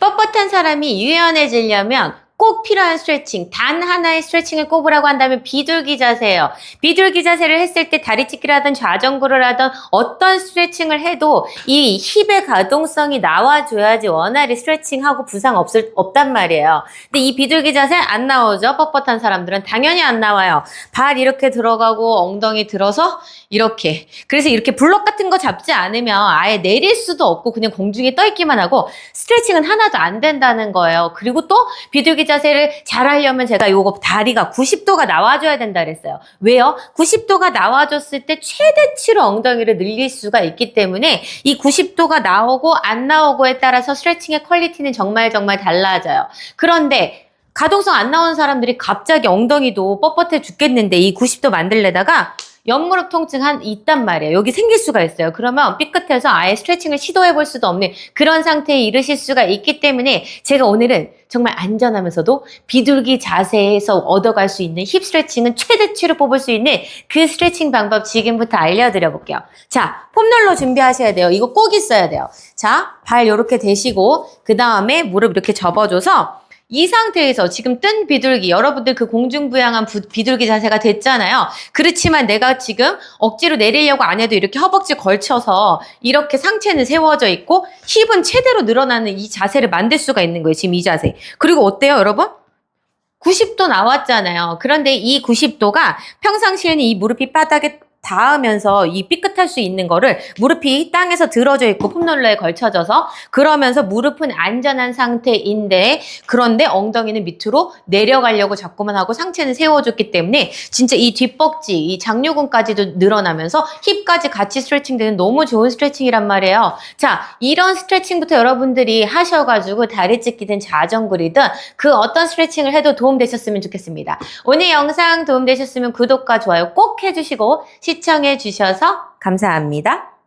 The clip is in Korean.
뻣뻣한 사람이 유연해지려면 꼭 필요한 스트레칭, 단 하나의 스트레칭을 꼽으라고 한다면 비둘기 자세예요. 비둘기 자세를 했을 때 다리 찢기를 하든 좌전구를 하든 어떤 스트레칭을 해도 이 힙의 가동성이 나와줘야지 원활히 스트레칭하고 부상 없을, 없단 말이에요. 근데 이 비둘기 자세 안 나오죠? 뻣뻣한 사람들은 당연히 안 나와요. 발 이렇게 들어가고 엉덩이 들어서 이렇게. 그래서 이렇게 블럭 같은 거 잡지 않으면 아예 내릴 수도 없고 그냥 공중에 떠 있기만 하고 스트레칭은 하나도 안 된다는 거예요. 그리고 또 비둘기 자세를 잘 하려면 제가 요거 다리가 90도가 나와줘야 된다 그랬어요. 왜요? 90도가 나와줬을 때 최대치로 엉덩이를 늘릴 수가 있기 때문에 이 90도가 나오고 안 나오고에 따라서 스트레칭의 퀄리티는 정말 정말 달라져요. 그런데 가동성 안 나오는 사람들이 갑자기 엉덩이도 뻣뻣해 죽겠는데 이 90도 만들려다가 옆무릎 통증 한 있단 말이에요. 여기 생길 수가 있어요. 그러면 삐끗해서 아예 스트레칭을 시도해 볼 수도 없는 그런 상태에 이르실 수가 있기 때문에 제가 오늘은 정말 안전하면서도 비둘기 자세에서 얻어갈 수 있는 힙 스트레칭은 최대치로 뽑을 수 있는 그 스트레칭 방법 지금부터 알려드려 볼게요. 자, 폼롤러 준비하셔야 돼요. 이거 꼭 있어야 돼요. 자, 발 이렇게 대시고 그 다음에 무릎 이렇게 접어줘서 이 상태에서 지금 뜬 비둘기, 여러분들 그 공중부양한 부- 비둘기 자세가 됐잖아요. 그렇지만 내가 지금 억지로 내리려고 안 해도 이렇게 허벅지 걸쳐서 이렇게 상체는 세워져 있고 힙은 최대로 늘어나는 이 자세를 만들 수가 있는 거예요. 지금 이 자세. 그리고 어때요, 여러분? 90도 나왔잖아요. 그런데 이 90도가 평상시에는 이 무릎이 바닥에 닿으면서 이 삐끗할 수 있는 거를 무릎이 땅에서 들어져 있고 폼롤러에 걸쳐져서 그러면서 무릎은 안전한 상태인데 그런데 엉덩이는 밑으로 내려가려고 자꾸만 하고 상체는 세워줬기 때문에 진짜 이 뒷벅지, 이 장요근까지도 늘어나면서 힙까지 같이 스트레칭 되는 너무 좋은 스트레칭이란 말이에요. 자, 이런 스트레칭부터 여러분들이 하셔가지고 다리 찢기든 자전거리든 그 어떤 스트레칭을 해도 도움되셨으면 좋겠습니다. 오늘 영상 도움되셨으면 구독과 좋아요 꼭 해주시고 시청해 주셔서 감사합니다.